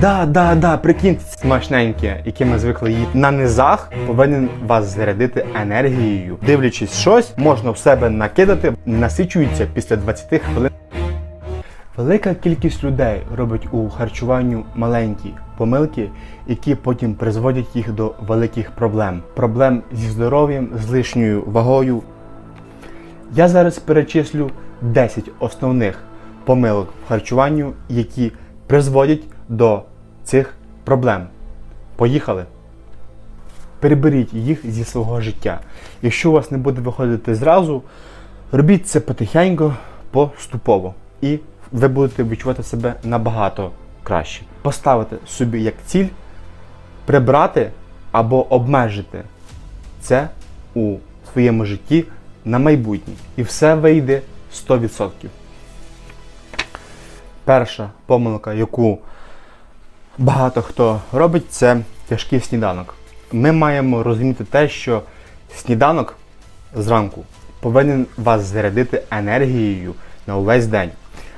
Да, да, да, прикиньте, смачненьке, яке ми звикли їсти на низах, повинен вас зарядити енергією. Дивлячись щось, можна в себе накидати, насичується після 20 хвилин. Велика кількість людей робить у харчуванню маленькі помилки, які потім призводять їх до великих проблем. Проблем зі здоров'ям, з лишньою вагою. Я зараз перечислю 10 основних помилок в харчуванню, які призводять до цих проблем. Поїхали! Переберіть їх зі свого життя. Якщо у вас не буде виходити зразу, робіть це потихеньку, поступово. І ви будете відчувати себе набагато краще. Поставити собі як ціль прибрати або обмежити це у своєму житті на майбутнє. І все вийде 100%. Перша помилка, яку багато хто робить, це тяжкий сніданок. Ми маємо розуміти те, що сніданок зранку повинен вас зарядити енергією на увесь день.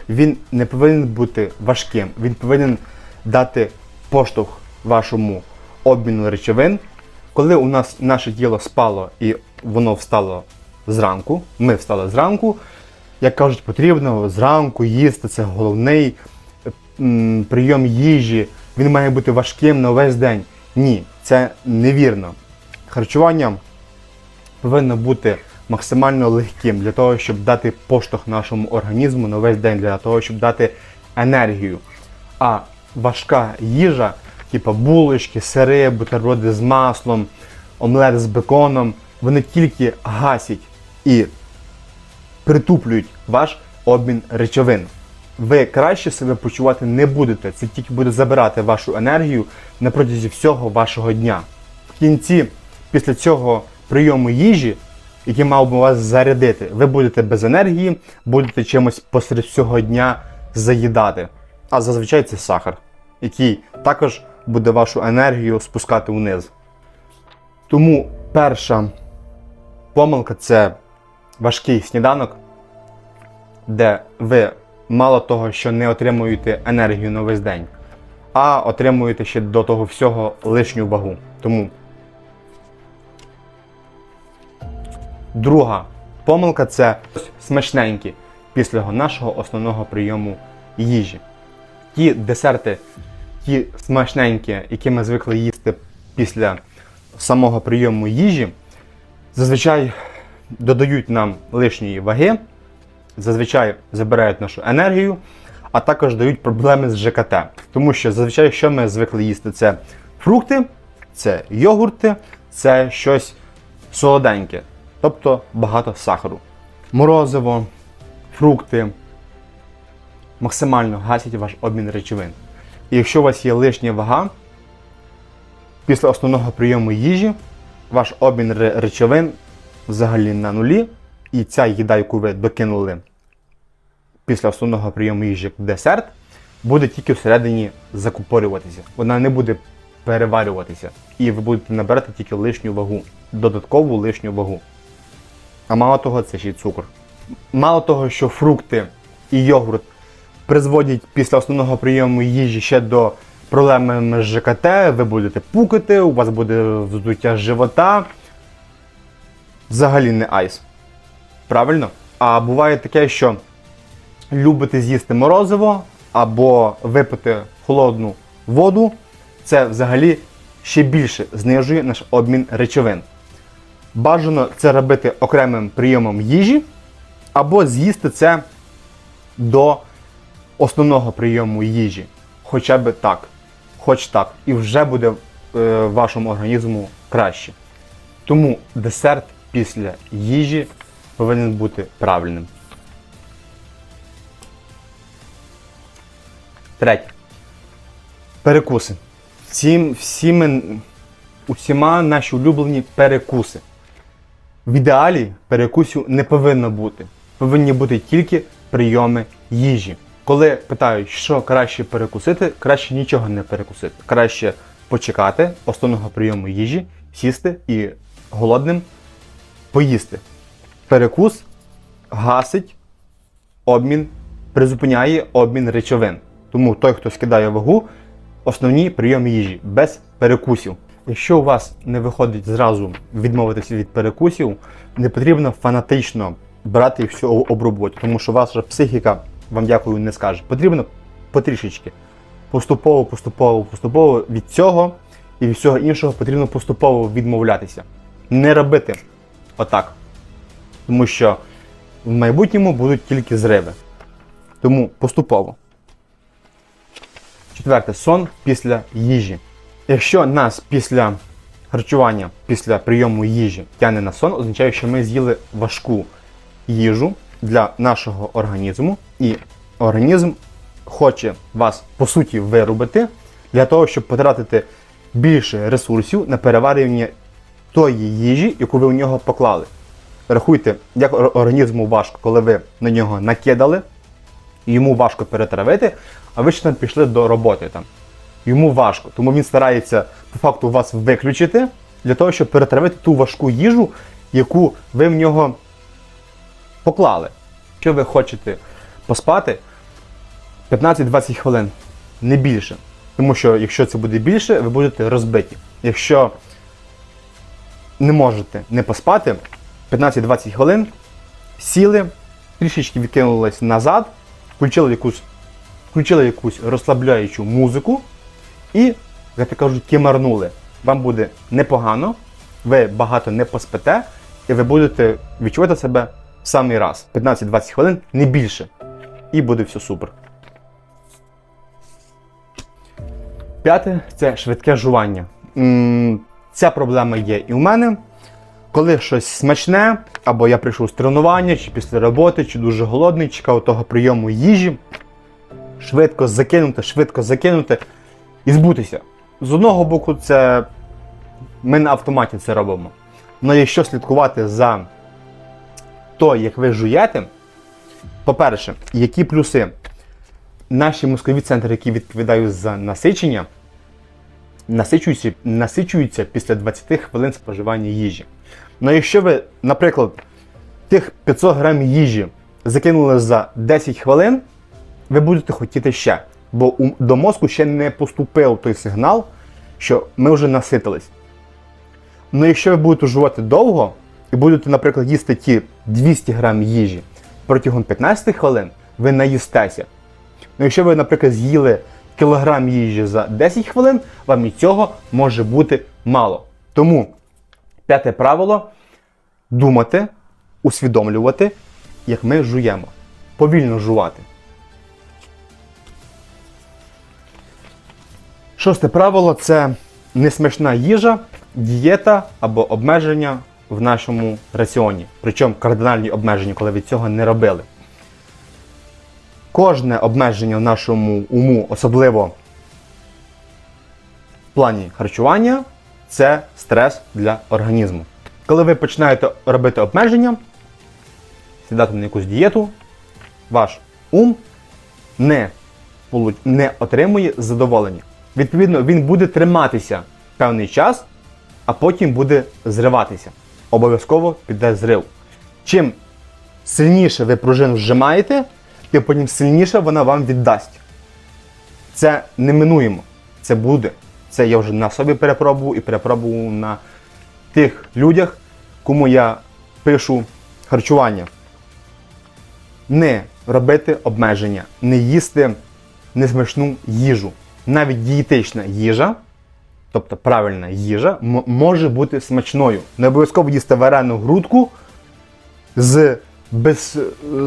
Він не повинен бути важким, він повинен дати поштовх вашому обміну речовин. Коли у нас наше тіло спало і воно встало зранку, ми встали зранку, як кажуть, потрібно зранку їсти, це головний прийом їжі, він має бути важким на весь день. Ні, це невірно. Харчування повинно бути максимально легким для того, щоб дати поштовх нашому організму на весь день, для того, щоб дати енергію. А важка їжа, типу булочки, сири, бутерброди з маслом, омлет з беконом, вони тільки гасять і притуплюють ваш обмін речовин. Ви краще себе почувати не будете. Це тільки буде забирати вашу енергію на протязі всього вашого дня. В кінці, після цього прийому їжі, який мав би вас зарядити, ви будете без енергії, будете чимось посеред всього дня заїдати. А зазвичай це сахар, який також буде вашу енергію спускати вниз. Тому перша помилка це важкий сніданок, де ви мало того, що не отримуєте енергію на весь день, а отримуєте ще до того всього лишню вагу. Тому друга помилка це смачненькі після нашого основного прийому їжі. Ті десерти, ті смачненькі, які ми звикли їсти після самого прийому їжі, зазвичай додають нам лишньої ваги, зазвичай забирають нашу енергію, а також дають проблеми з ЖКТ. Тому що зазвичай, що ми звикли їсти, це фрукти, це йогурти, це щось солоденьке, тобто багато сахару. Морозиво, фрукти максимально гасять ваш обмін речовин. І якщо у вас є лишня вага, після основного прийому їжі ваш обмін речовин взагалі на нулі, і ця їда, яку ви докинули після основного прийому їжі десерт, буде тільки всередині закупорюватися. Вона не буде переварюватися. І ви будете набирати тільки лишню вагу, додаткову лишню вагу. А мало того, це ще й цукор. Мало того, що фрукти і йогурт призводять після основного прийому їжі ще до проблеми з ЖКТ, ви будете пукати, у вас буде вздуття живота. Взагалі не айс. Правильно? А буває таке, що любите з'їсти морозиво або випити холодну воду, це взагалі ще більше знижує наш обмін речовин. Бажано це робити окремим прийомом їжі, або з'їсти це до основного прийому їжі. Хоча б так. Хоч так. І вже буде е, вашому організму краще. Тому десерт після їжі повинен бути правильним. Третє. Перекуси. Всім, всі ми, усіма наші улюблені перекуси. В ідеалі перекусів не повинно бути. Повинні бути тільки прийоми їжі. Коли питають, що краще перекусити, краще нічого не перекусити. Краще почекати основного прийому їжі, сісти і голодним поїсти. Перекус гасить обмін, призупиняє обмін речовин. Тому той, хто скидає вагу, основні прийоми їжі без перекусів. Якщо у вас не виходить зразу відмовитися від перекусів, не потрібно фанатично брати і все обробувати, тому що ваша психіка вам дякую не скаже. Потрібно потрішечки. Поступово, поступово, поступово від цього і від всього іншого потрібно поступово відмовлятися. Не робити отак. Тому що в майбутньому будуть тільки зриви. Тому поступово. Четверте сон після їжі. Якщо нас після харчування, після прийому їжі тягне на сон, означає, що ми з'їли важку їжу для нашого організму, і організм хоче вас по суті вирубити для того, щоб потратити більше ресурсів на переварювання тої їжі, яку ви в нього поклали. Рахуйте, як організму важко, коли ви на нього накидали, йому важко перетравити, а ви ще там пішли до роботи там. Йому важко, тому він старається по факту вас виключити для того, щоб перетравити ту важку їжу, яку ви в нього поклали. Якщо ви хочете поспати 15-20 хвилин, не більше. Тому що якщо це буде більше, ви будете розбиті. Якщо не можете не поспати, 15-20 хвилин сіли, трішечки відкинулись назад, включили якусь, включили якусь розслабляючу музику і, як то кажуть, кимарнули. Вам буде непогано, ви багато не поспите, і ви будете відчувати себе в самий раз. 15-20 хвилин, не більше. І буде все супер. П'яте це швидке жування. Ця проблема є і у мене. Коли щось смачне, або я прийшов з тренування, чи після роботи, чи дуже голодний, чекав того прийому їжі, швидко закинути, швидко закинути і збутися. З одного боку, це ми на автоматі це робимо. Але якщо слідкувати за то, як ви жуєте, по-перше, які плюси? Наші мозкові центри, які відповідають за насичення, насичуються, насичуються після 20 хвилин споживання їжі. Ну якщо ви, наприклад, тих 500 грам їжі закинули за 10 хвилин, ви будете хотіти ще. Бо до мозку ще не поступив той сигнал, що ми вже наситились. Ну якщо ви будете жувати довго і будете, наприклад, їсти ті 200 грам їжі протягом 15 хвилин, ви наїстеся. Ну, якщо ви, наприклад, з'їли кілограм їжі за 10 хвилин, вам і цього може бути мало. Тому п'яте правило думати, усвідомлювати, як ми жуємо. Повільно жувати. Шосте правило це несмачна їжа, дієта або обмеження в нашому раціоні. Причому кардинальні обмеження, коли ви цього не робили. Кожне обмеження в нашому уму, особливо в плані харчування, це стрес для організму. Коли ви починаєте робити обмеження, сідати на якусь дієту, ваш ум не, не отримує задоволення. Відповідно, він буде триматися певний час, а потім буде зриватися. Обов'язково піде зрив. Чим сильніше ви пружину зжимаєте, тим потім сильніше вона вам віддасть. Це неминуємо. Це буде. Це я вже на собі перепробував і перепробував на тих людях, кому я пишу харчування. Не робити обмеження, не їсти несмачну їжу. Навіть дієтична їжа, тобто правильна їжа, може бути смачною. Не обов'язково їсти варену грудку з, без,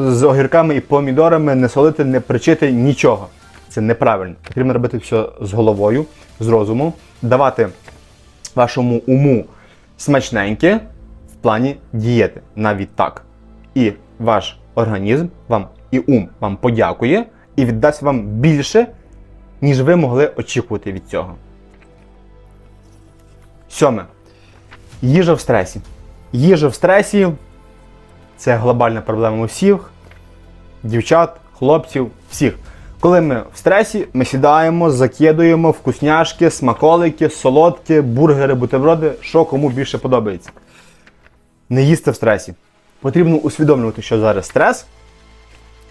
з огірками і помідорами, не солити, не причити нічого. Це неправильно. Потрібно робити все з головою, з розумом, давати вашому уму смачненьке в плані дієти, навіть так. І ваш організм вам і ум вам подякує і віддасть вам більше, ніж ви могли очікувати від цього. Сьоме. Їжа в стресі. Їжа в стресі це глобальна проблема усіх, дівчат, хлопців, всіх. Коли ми в стресі, ми сідаємо, закидуємо вкусняшки, смаколики, солодкі, бургери, бутерброди, що кому більше подобається. Не їсти в стресі. Потрібно усвідомлювати, що зараз стрес,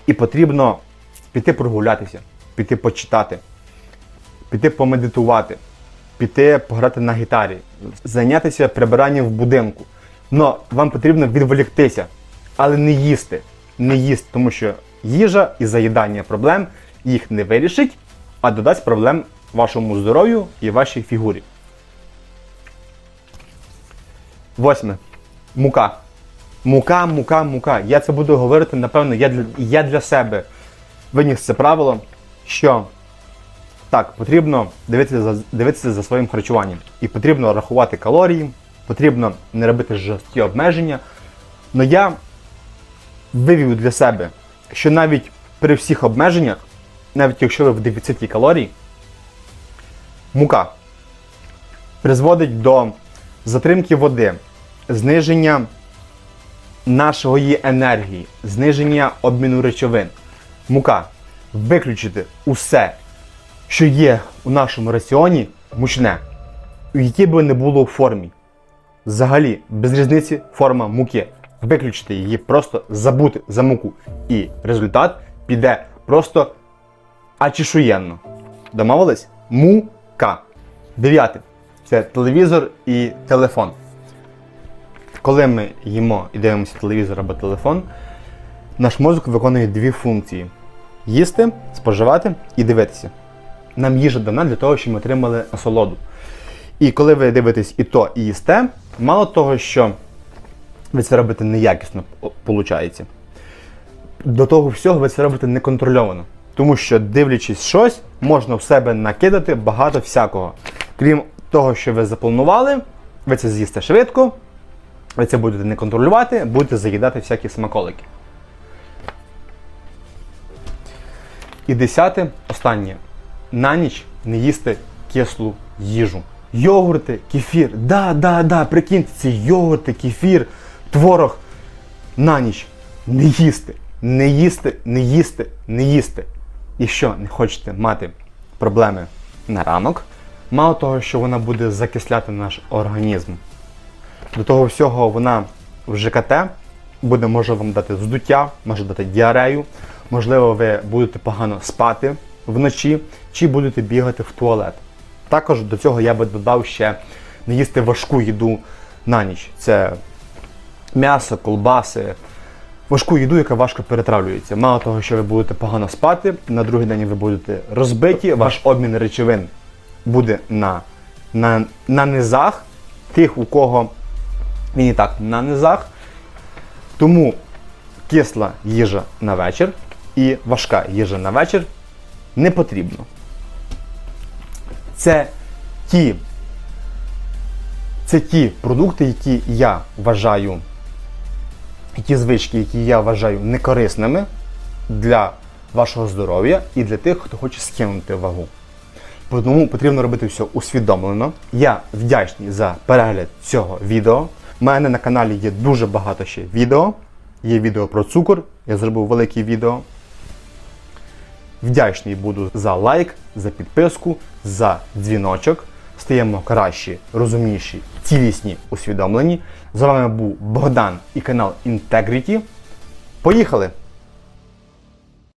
і потрібно піти прогулятися, піти почитати, піти помедитувати, піти пограти на гітарі, зайнятися прибиранням в будинку. Но вам потрібно відволіктися, але не їсти. Не їсти, тому що їжа і заїдання проблем їх не вирішить, а додасть проблем вашому здоров'ю і вашій фігурі. Восьме. Мука. Мука, мука, мука. Я це буду говорити, напевно, я для, я для себе виніс це правило, що так, потрібно дивитися за, дивитися за своїм харчуванням. І потрібно рахувати калорії, потрібно не робити жорсткі обмеження. Но я вивів для себе, що навіть при всіх обмеженнях, навіть якщо ви в дефіциті калорій, мука призводить до затримки води, зниження нашої енергії, зниження обміну речовин. Мука. Виключити усе, що є у нашому раціоні, мучне, у якій би не було в формі. Взагалі, без різниці форма муки. Виключити її, просто забути за муку. І результат піде просто ачішуєнно. Домовились? Мука. Дев'яте. Це телевізор і телефон. Коли ми їмо і дивимося телевізор або телефон, наш мозок виконує дві функції: їсти, споживати і дивитися. Нам їжа дана для того, щоб ми отримали насолоду. І коли ви дивитесь і то, і їсте, мало того, що ви це робите неякісно, виходить. До того всього ви це робите неконтрольовано. Тому що, дивлячись щось, можна в себе накидати багато всякого. Крім того, що ви запланували, ви це з'їсте швидко, ви це будете не контролювати, будете заїдати всякі смаколики. І десяте, останнє. На ніч не їсти кислу їжу. Йогурти, кефір. Да, да, да, прикиньте, ці йогурти, кефір, творог. На ніч не їсти. Не їсти, не їсти, не їсти. І що не хочете мати проблеми на ранок, мало того, що вона буде закисляти наш організм. До того всього вона в ЖКТ буде може вам дати здуття, може дати діарею, можливо, ви будете погано спати вночі, чи будете бігати в туалет. Також до цього я би додав ще не їсти важку їду на ніч. Це м'ясо, колбаси, важку їду, яка важко перетравлюється. Мало того, що ви будете погано спати, на другий день ви будете розбиті, ваш обмін речовин буде на, на, на низах тих, у кого він і так на низах. Тому кисла їжа на вечір і важка їжа на вечір не потрібно. Це ті, це ті продукти, які я вважаю, ті звички, які я вважаю некорисними для вашого здоров'я і для тих, хто хоче скинути вагу. Тому потрібно робити все усвідомлено. Я вдячний за перегляд цього відео. У мене на каналі є дуже багато ще відео. Є відео про цукор, я зробив велике відео. Вдячний буду за лайк, за підписку, за дзвіночок. Стаємо кращі, розумніші, цілісні, усвідомлені. З вами був Богдан і канал Integrity. Поїхали!